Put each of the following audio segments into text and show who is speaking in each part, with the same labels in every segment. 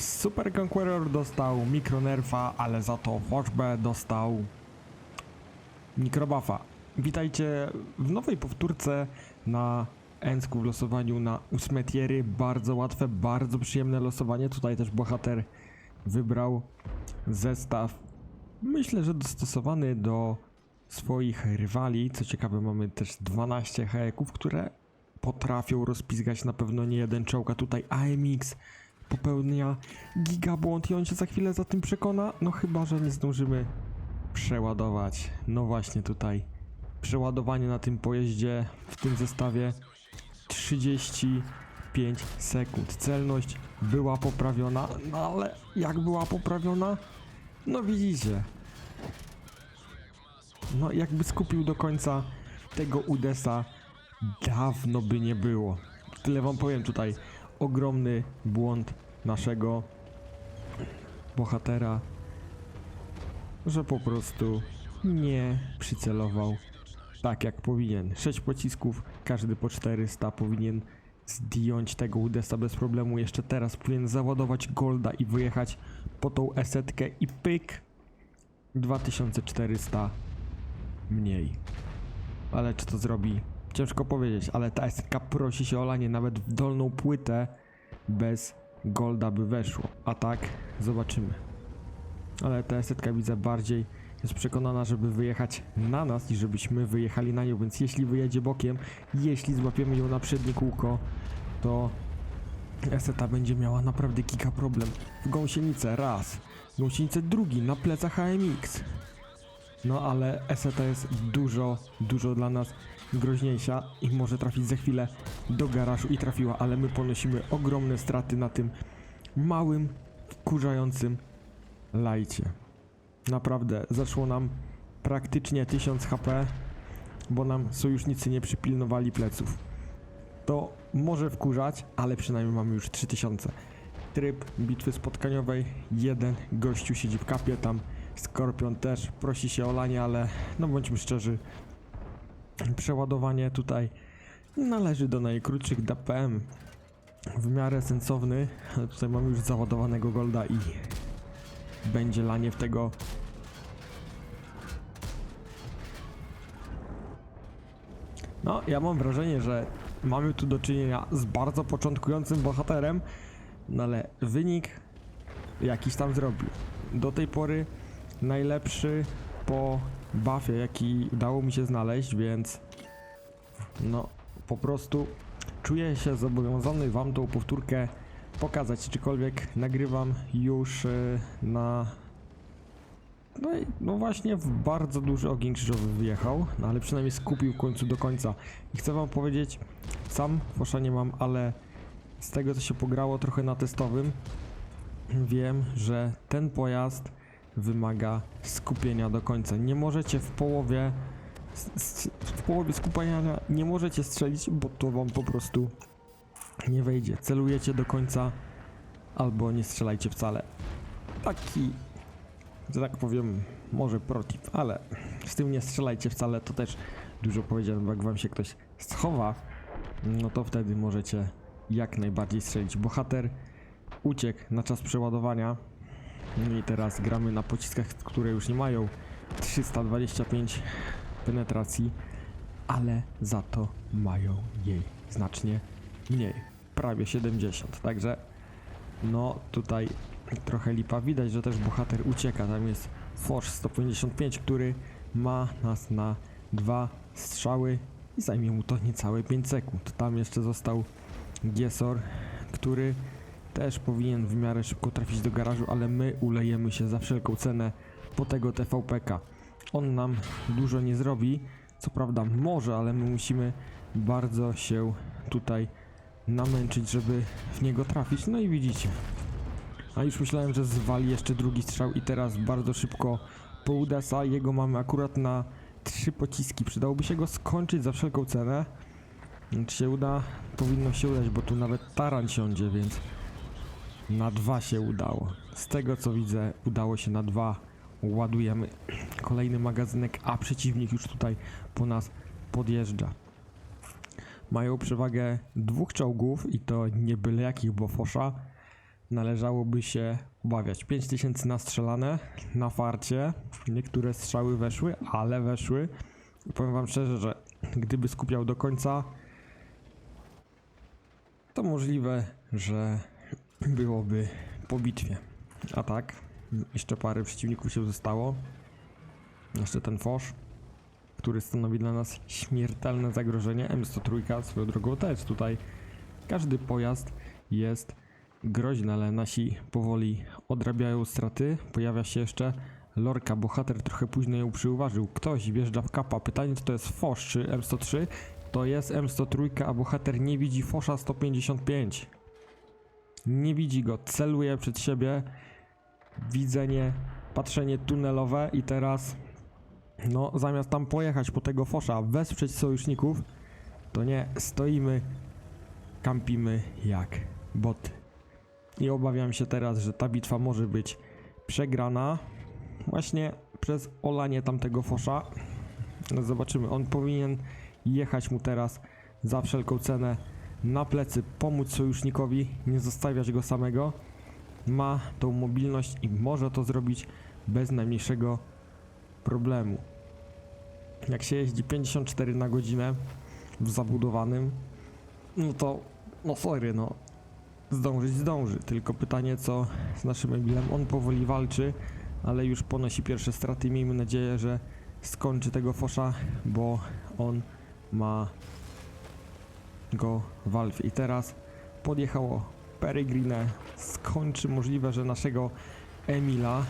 Speaker 1: Super Conqueror dostał Mikronerfa, ale za to Watchbę dostał Mikrobuffa. Witajcie w nowej powtórce na Ensku w losowaniu na ósme tiery. Bardzo łatwe, bardzo przyjemne losowanie. Tutaj też bohater wybrał zestaw, myślę, że dostosowany do swoich rywali. Co ciekawe, mamy też 12 hajeków, które potrafią rozpizgać na pewno nie jeden czołg, a tutaj AMX popełnia gigabłąd i on się za chwilę za tym przekona, no chyba, że nie zdążymy przeładować. No właśnie tutaj przeładowanie na tym pojeździe w tym zestawie 35 sekund. Celność była poprawiona, no ale jak była poprawiona? No widzicie. No jakby skupił do końca tego Udesa, dawno by nie było. Tyle wam powiem tutaj. Ogromny błąd naszego bohatera, że po prostu nie przycelował tak jak powinien. 6 pocisków, każdy po 400 powinien zdjąć tego Udesa bez problemu. Jeszcze teraz powinien załadować Golda i wyjechać po tą esetkę i pyk 2400 mniej. Ale czy to zrobi? Ciężko powiedzieć, ale ta esetka prosi się o lanie nawet w dolną płytę bez golda by weszło. A tak zobaczymy. Ale ta esetka widzę bardziej jest przekonana, żeby wyjechać na nas i żebyśmy wyjechali na nią, więc jeśli wyjedzie bokiem, jeśli złapiemy ją na przednie kółko, to Eseta będzie miała naprawdę kilka problem. W gąsienicę raz, gąsienicę drugi, na plecach AMX. No ale Eseta jest dużo, dużo dla nas groźniejsza i może trafić za chwilę do garażu i trafiła, ale my ponosimy ogromne straty na tym małym, wkurzającym lajcie. Naprawdę, zaszło nam praktycznie 1000 HP, bo nam sojusznicy nie przypilnowali pleców. To może wkurzać, ale przynajmniej mamy już 3000. Tryb bitwy spotkaniowej, jeden gościu siedzi w kapie, tam Skorpion też prosi się o lanie, ale no bądźmy szczerzy, przeładowanie tutaj należy do najkrótszych DPM. W miarę sensowny, ale tutaj mamy już załadowanego golda i będzie lanie w tego No, ja mam wrażenie, że mamy tu do czynienia z bardzo początkującym bohaterem, no ale wynik jakiś tam zrobił. Do tej pory najlepszy po buffie, jaki udało mi się znaleźć, więc no po prostu czuję się zobowiązany wam tą powtórkę pokazać, czykolwiek nagrywam już y, na no, i, no właśnie w bardzo duży ogień krzyżowy wyjechał, no ale przynajmniej skupił w końcu do końca. I chcę wam powiedzieć, sam Fosza nie mam, ale z tego co się pograło trochę na testowym, wiem, że ten pojazd wymaga skupienia do końca. Nie możecie w połowie w połowie nie możecie strzelić, bo to wam po prostu nie wejdzie. Celujecie do końca albo nie strzelajcie wcale. Taki że tak powiem, może protip, ale z tym nie strzelajcie wcale, to też dużo powiedziałem, jak wam się ktoś schowa, no to wtedy możecie jak najbardziej strzelić. Bohater uciekł na czas przeładowania, no i teraz gramy na pociskach, które już nie mają 325 penetracji, ale za to mają jej znacznie mniej, prawie 70, także no tutaj trochę lipa. Widać, że też bohater ucieka. Tam jest Force 155, który ma nas na dwa strzały i zajmie mu to niecałe 5 sekund. Tam jeszcze został Giesor, który też powinien w miarę szybko trafić do garażu, ale my ulejemy się za wszelką cenę po tego TVPK. On nam dużo nie zrobi, co prawda może, ale my musimy bardzo się tutaj namęczyć, żeby w niego trafić. No i widzicie, a już myślałem, że zwali jeszcze drugi strzał i teraz bardzo szybko po Udesa. Jego mamy akurat na trzy pociski. Przydałoby się go skończyć za wszelką cenę. Czy się uda? Powinno się udać, bo tu nawet taran siądzie, więc na dwa się udało. Z tego co widzę, udało się na dwa. Ładujemy kolejny magazynek, a przeciwnik już tutaj po nas podjeżdża. Mają przewagę dwóch czołgów i to nie byle jakich, bo Fosza należałoby się obawiać. 5000 nastrzelane na farcie. Niektóre strzały weszły, ale weszły. Powiem wam szczerze, że gdyby skupiał do końca, to możliwe, że byłoby po bitwie. A tak, jeszcze parę przeciwników się zostało. Jeszcze ten Fosz, który stanowi dla nas śmiertelne zagrożenie. M103 swoją drogą też tutaj. Każdy pojazd jest groźny, ale nasi powoli odrabiają straty. Pojawia się jeszcze Lorka, bohater trochę późno ją przyuważył. Ktoś wjeżdża w kapa. Pytanie, czy to jest Fosz czy M103? To jest M103, a bohater nie widzi Fosza 155. Nie widzi go, celuje przed siebie. Widzenie, patrzenie tunelowe i teraz no zamiast tam pojechać po tego Fosza, wesprzeć sojuszników, to nie, stoimy, kampimy jak boty. I obawiam się teraz, że ta bitwa może być przegrana właśnie przez olanie tamtego Fosza. No zobaczymy, on powinien jechać mu teraz za wszelką cenę na plecy, pomóc sojusznikowi, nie zostawiać go samego. Ma tą mobilność i może to zrobić bez najmniejszego problemu. Jak się jeździ 54 na godzinę w zabudowanym, no to, no sorry, no, zdążyć zdąży. Tylko pytanie, co z naszym Emilem. On powoli walczy, ale już ponosi pierwsze straty. Miejmy nadzieję, że skończy tego Fosza, bo on ma go w Alfie. I teraz podjechało Peregrine, skończy możliwe, że naszego Emila,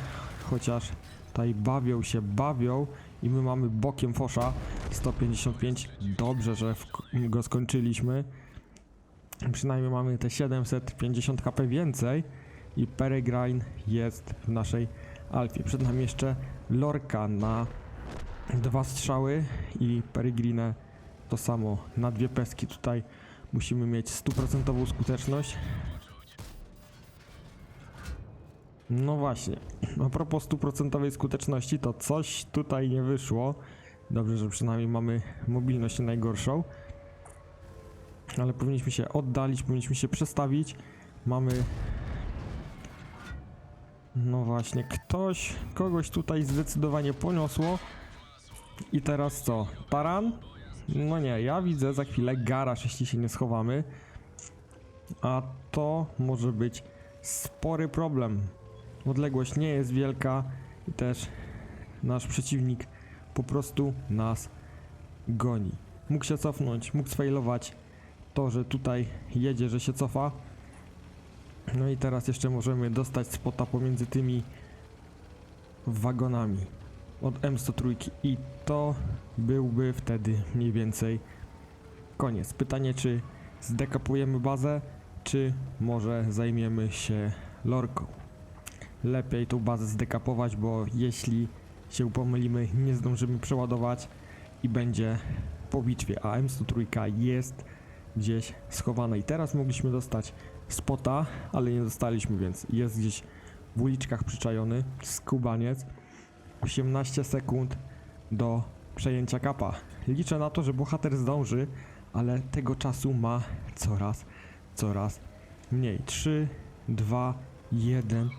Speaker 1: chociaż tutaj bawią się, bawią i my mamy bokiem Fosza 155. Dobrze, że go skończyliśmy. Przynajmniej mamy te 750 HP więcej i Peregrine jest w naszej Alfie. Przed nami jeszcze Lorka na dwa strzały i Peregrine to samo na dwie peski. Tutaj musimy mieć stuprocentową skuteczność. No właśnie, a propos stuprocentowej skuteczności, to coś tutaj nie wyszło. Dobrze, że przynajmniej mamy mobilność najgorszą. Ale powinniśmy się oddalić, powinniśmy się przestawić. Mamy... No właśnie, ktoś, kogoś tutaj zdecydowanie poniosło. I teraz co? Taran? No nie, ja widzę za chwilę garaż, jeśli się nie schowamy. A to może być spory problem. Odległość nie jest wielka i też nasz przeciwnik po prostu nas goni. Mógł się cofnąć, mógł sfailować to, że tutaj jedzie, że się cofa. No i teraz jeszcze możemy dostać spota pomiędzy tymi wagonami od M103 i to byłby wtedy mniej więcej koniec. Pytanie, czy zdekapujemy bazę, czy może zajmiemy się lorką. Lepiej tą bazę zdekapować, bo jeśli się pomylimy, nie zdążymy przeładować i będzie po bitwie, a M103 jest gdzieś schowana i teraz mogliśmy dostać spota, ale nie dostaliśmy, więc jest gdzieś w uliczkach przyczajony skubaniec 18 sekund do przejęcia kapa. Liczę na to, że bohater zdąży, ale tego czasu ma coraz, coraz mniej. 3, 2, 1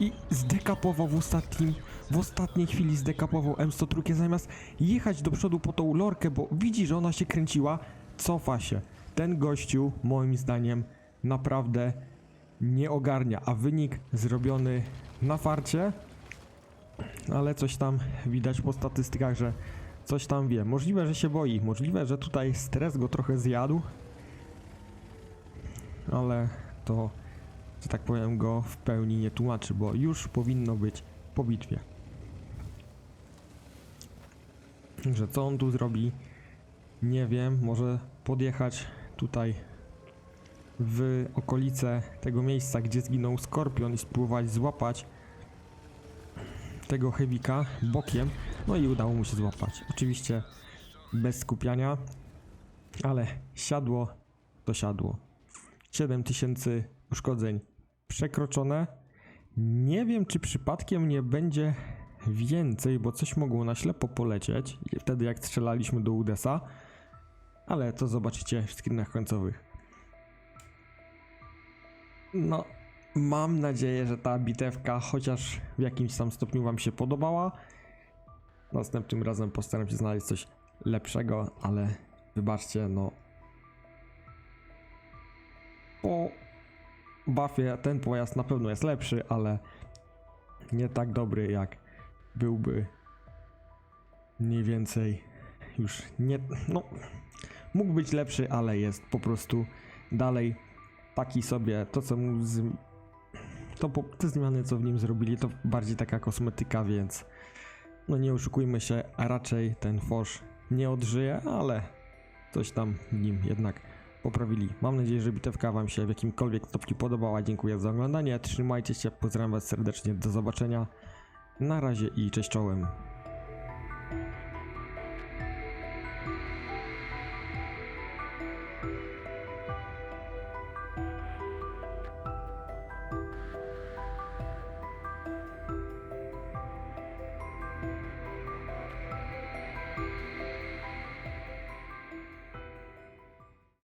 Speaker 1: i zdekapował w ostatnim, w ostatniej chwili zdekapował M103 zamiast jechać do przodu po tą lorkę, bo widzi, że ona się kręciła, cofa się. Ten gościu, moim zdaniem, naprawdę nie ogarnia, a wynik zrobiony na farcie, ale coś tam widać po statystykach, że coś tam wie. Możliwe, że się boi, możliwe, że tutaj stres go trochę zjadł, ale to, że tak powiem, go w pełni nie tłumaczy, bo już powinno być po bitwie. Że co on tu zrobi? Nie wiem, może podjechać tutaj w okolice tego miejsca, gdzie zginął Skorpion i spróbować złapać tego Hewika bokiem. No i udało mu się złapać. Oczywiście bez skupiania, ale siadło to siadło. 7000 uszkodzeń przekroczone. Nie wiem, czy przypadkiem nie będzie więcej, bo coś mogło na ślepo polecieć. Wtedy jak strzelaliśmy do Udesa. Ale to zobaczycie w screenach końcowych. No, mam nadzieję, że ta bitewka chociaż w jakimś tam stopniu wam się podobała. Następnym razem postaram się znaleźć coś lepszego, ale wybaczcie, no po buffie ten pojazd na pewno jest lepszy, ale nie tak dobry jak byłby mniej więcej już nie, no mógł być lepszy, ale jest po prostu dalej taki sobie, to co mu z, to po, te zmiany co w nim zrobili to bardziej taka kosmetyka, więc no nie oszukujmy się, a raczej ten Fosz nie odżyje, ale coś tam nim jednak poprawili. Mam nadzieję, że bitewka Wam się w jakimkolwiek stopniu podobała. Dziękuję za oglądanie. Trzymajcie się, pozdrawiam Was serdecznie. Do zobaczenia. Na razie i cześć czołem.